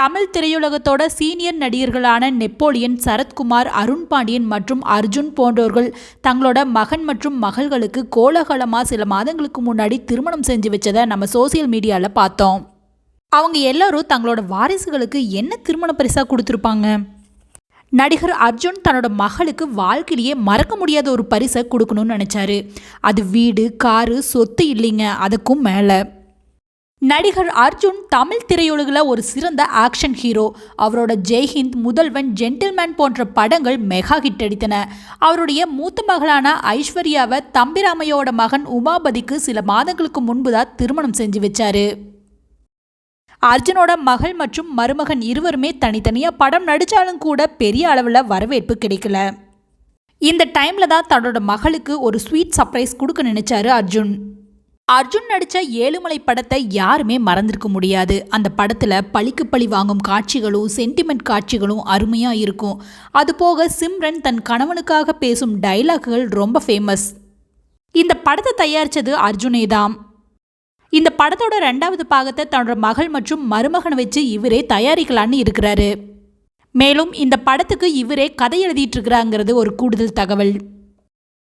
தமிழ் திரையுலகத்தோட சீனியர் நடிகர்களான நெப்போலியன் சரத்குமார் அருண் பாண்டியன் மற்றும் அர்ஜுன் போன்றோர்கள் தங்களோட மகன் மற்றும் மகள்களுக்கு கோலகலமாக சில மாதங்களுக்கு முன்னாடி திருமணம் செஞ்சு வச்சதை நம்ம சோசியல் மீடியாவில் பார்த்தோம். அவங்க எல்லாரும் தங்களோட வாரிசுகளுக்கு என்ன திருமண பரிசாக கொடுத்துருப்பாங்க? நடிகர் அர்ஜுன் தன்னோட மகளுக்கு வாழ்க்கையிலேயே மறக்க முடியாத ஒரு பரிசை கொடுக்கணும்னு நினச்சாரு. அது வீடு காரு சொத்து இல்லைங்க அதுக்கும் மேலே. நடிகர் அர்ஜுன் தமிழ் திரையுலகில் ஒரு சிறந்த ஆக்ஷன் ஹீரோ. அவரோட ஜெய்ஹிந்த் முதல்வன் ஜென்டில்மேன் போன்ற படங்கள் மெகா ஹிட் அடித்தன. அவருடைய மூத்த மகளான ஐஸ்வர்யாவை தம்பிராமையோட மகன் உமாபதிக்கு சில மாதங்களுக்கு முன்பு தான் திருமணம் செஞ்சு வச்சாரு. அர்ஜுனோட மகள் மற்றும் மருமகன் இருவருமே தனித்தனியாக படம் நடித்தாலும் கூட பெரிய அளவில் வரவேற்பு கிடைக்கல. இந்த டைமில் தான் தன்னோட மகளுக்கு ஒரு ஸ்வீட் சர்ப்ரைஸ் கொடுக்க நினைச்சாரு அர்ஜுன். அர்ஜுன் நடித்த ஏழுமலை படத்தை யாருமே மறந்திருக்க முடியாது. அந்த படத்தில் பழிக்கு பழி வாங்கும் காட்சிகளும் சென்டிமெண்ட் காட்சிகளும் அருமையாக இருக்கும். அதுபோக சிம்ரன் தன் கணவனுக்காக பேசும் டைலாக்குகள் ரொம்ப ஃபேமஸ் இந்த படத்தை தயாரித்தது அர்ஜுனே தான். இந்த படத்தோட ரெண்டாவது பாகத்தை தன்னோட மகள் மற்றும் மருமகனை வச்சு இவரே தயாரிக்கலான்னு இருக்கிறாரு. மேலும் இந்த படத்துக்கு இவரே கதை எழுதிட்டு இருக்கிறாங்கிறது ஒரு கூடுதல் தகவல்.